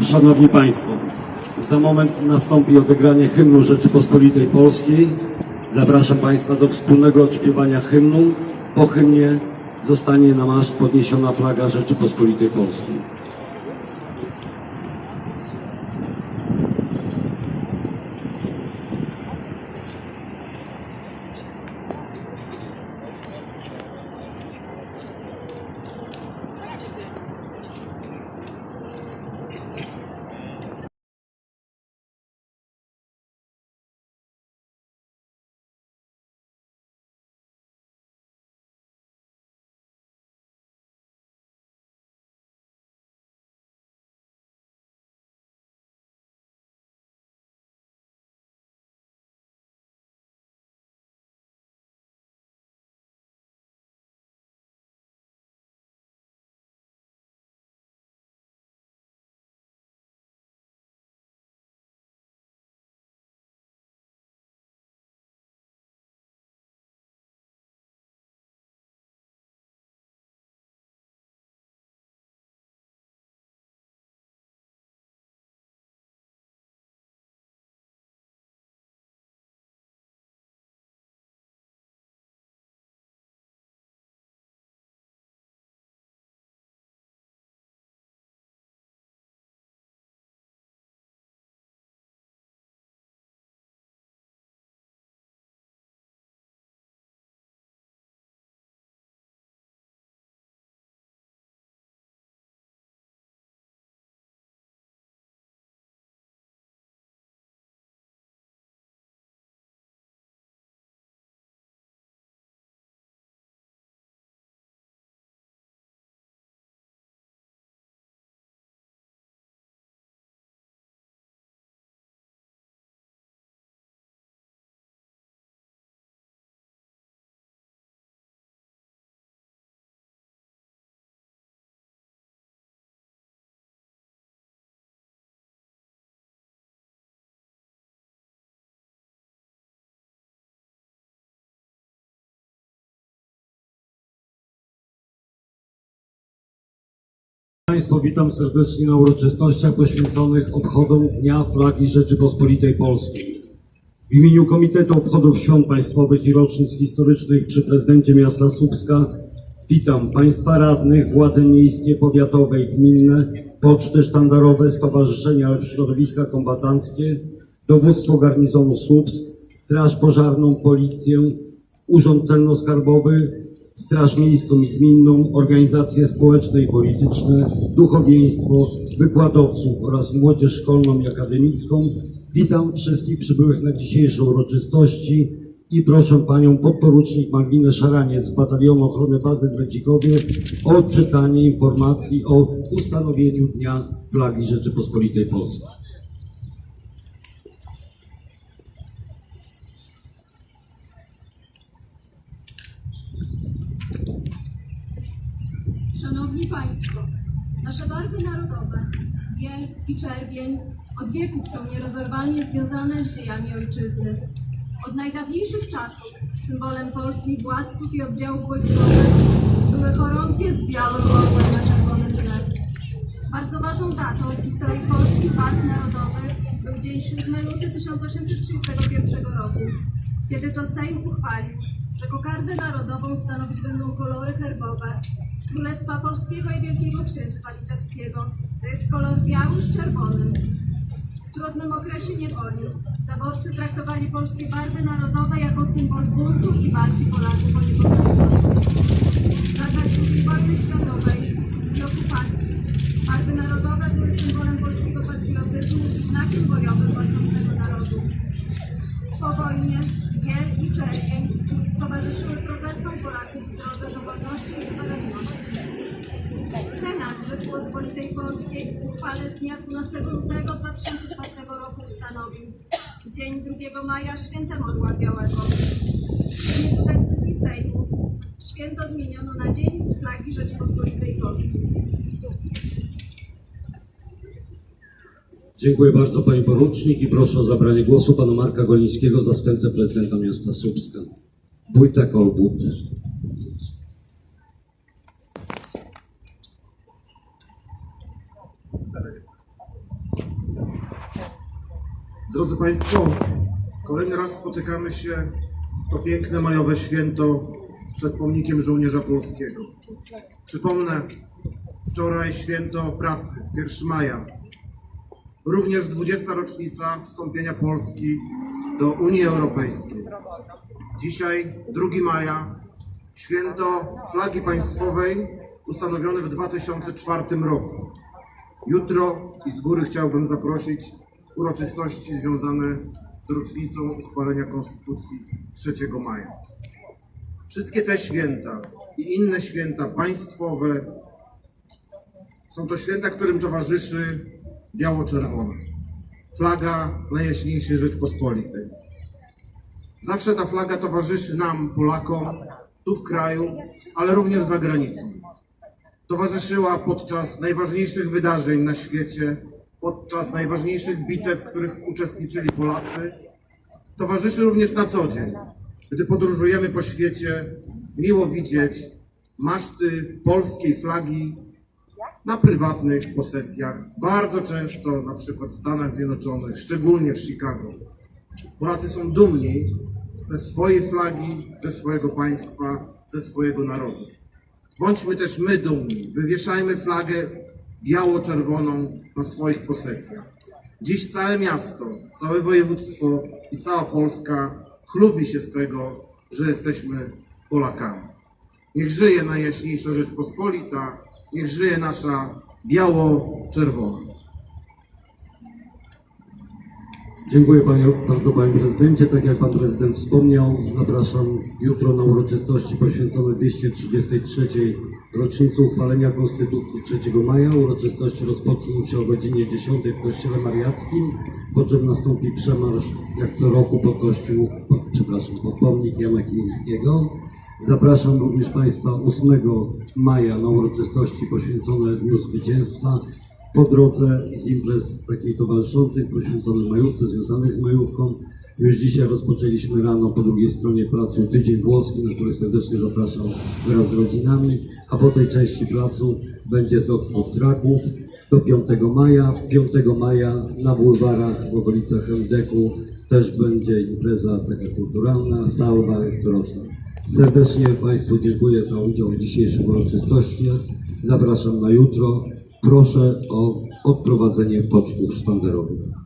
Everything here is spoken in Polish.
Szanowni Państwo, za moment nastąpi odegranie hymnu Rzeczypospolitej Polskiej. Zapraszam Państwa do wspólnego odśpiewania hymnu. Po hymnie zostanie na maszt podniesiona flaga Rzeczypospolitej Polskiej. Państwo, witam serdecznie na uroczystościach poświęconych obchodom Dnia Flagi Rzeczypospolitej Polskiej. W imieniu Komitetu Obchodów Świąt Państwowych i Rocznic Historycznych przy prezydencie miasta Słupska witam Państwa radnych, władze miejskie, powiatowe i gminne, poczty sztandarowe, stowarzyszenia środowiska kombatanckie, dowództwo garnizonu Słupsk, Straż Pożarną, Policję, Urząd Celno-Skarbowy, Straż Miejską i Gminną, organizacje społeczne i polityczne, duchowieństwo, wykładowców oraz młodzież szkolną i akademicką. Witam wszystkich przybyłych na dzisiejsze uroczystości i proszę panią podporucznik Malwinę Szaraniec z Batalionu Ochrony Bazy w Redzikowie o odczytanie informacji o ustanowieniu Dnia Flagi Rzeczypospolitej Polskiej. Szanowni Państwo, nasze barwy biel i czerwień, od wieków są nierozerwalnie związane z dziejami ojczyzny. Od najdawniejszych czasów symbolem polskich władców i oddziałów wojskowych były chorągwie z białym orłem na czerwonym tle. Bardzo ważną datą w historii polskich barw narodowych był dzień 7 luty 1831 roku, kiedy to Sejm uchwalił, że kokardę narodową stanowić będą kolory herbowe Królestwa Polskiego i Wielkiego Księstwa Litewskiego. To jest kolor biały z czerwonym. W trudnym okresie niewoli zaborcy traktowali polskie barwy narodowe jako symbol buntu i walki Polaków o niepodległość. W latach II wojny światowej i okupacji barwy narodowe były symbolem polskiego patriotyzmu i znakiem bojowym walczącego narodu. Po wojnie biel i czerwień towarzyszyły protestom Polaków w drodze do wolności i sprawiedliwości. Senat Rzeczypospolitej Polskiej w uchwale dnia 12 lutego 2004 roku ustanowił Dzień 2 maja Świętem Orła Białego. W wyniku decyzji Sejmu święto zmieniono na Dzień Flagi Rzeczypospolitej Polskiej. Dziękuję bardzo Pani Porucznik i proszę o zabranie głosu Pana Marka Golińskiego, zastępcę prezydenta miasta Słupska. Wójta Kolbut. Drodzy Państwo, kolejny raz spotykamy się to piękne majowe święto przed pomnikiem żołnierza polskiego. Przypomnę, wczoraj święto pracy, 1 maja. Również 20. rocznica wstąpienia Polski do Unii Europejskiej. Dzisiaj, 2 maja, święto flagi państwowej ustanowione w 2004 roku. Jutro i z góry chciałbym zaprosić uroczystości związane z rocznicą uchwalenia Konstytucji 3 maja. Wszystkie te święta i inne święta państwowe są to święta, którym towarzyszy biało-czerwona. Flaga Najjaśniejszej Rzeczpospolitej. Zawsze ta flaga towarzyszy nam, Polakom, tu w kraju, ale również za granicą towarzyszyła podczas najważniejszych wydarzeń na świecie, podczas najważniejszych bitew, w których uczestniczyli Polacy. Towarzyszy również na co dzień. Gdy podróżujemy po świecie, miło widzieć maszty polskiej flagi na prywatnych posesjach, bardzo często na przykład w Stanach Zjednoczonych, szczególnie w Chicago. Polacy są dumni ze swojej flagi, ze swojego państwa, ze swojego narodu. Bądźmy też my dumni. Wywieszajmy flagę biało-czerwoną na swoich posesjach. Dziś całe miasto, całe województwo i cała Polska chlubi się z tego, że jesteśmy Polakami. Niech żyje Najjaśniejsza Rzeczpospolita, niech żyje nasza biało-czerwona. Dziękuję panie, bardzo panie prezydencie. Tak jak pan prezydent wspomniał, zapraszam jutro na uroczystości poświęcone 233 rocznicy uchwalenia Konstytucji 3 maja. Uroczystości rozpoczną się o godzinie 10 w Kościele Mariackim, po czym nastąpi przemarsz jak co roku pod kościół, przepraszam, pod pomnik Jana Kilińskiego. Zapraszam również Państwa 8 maja na uroczystości poświęcone Dniu Zwycięstwa po drodze z imprez takich towarzyszących, poświęconych majówce, związanych z majówką. Już dzisiaj rozpoczęliśmy rano po drugiej stronie placu Tydzień Włoski, na który serdecznie zapraszam wraz z rodzinami, a po tej części placu będzie z od traków do 5 maja. 5 maja na bulwarach w okolicach MDK-u też będzie impreza taka kulturalna, salwa coroczna. Serdecznie Państwu dziękuję za udział w dzisiejszych uroczystościach. Zapraszam na jutro. Proszę o odprowadzenie pocztów sztandarowych.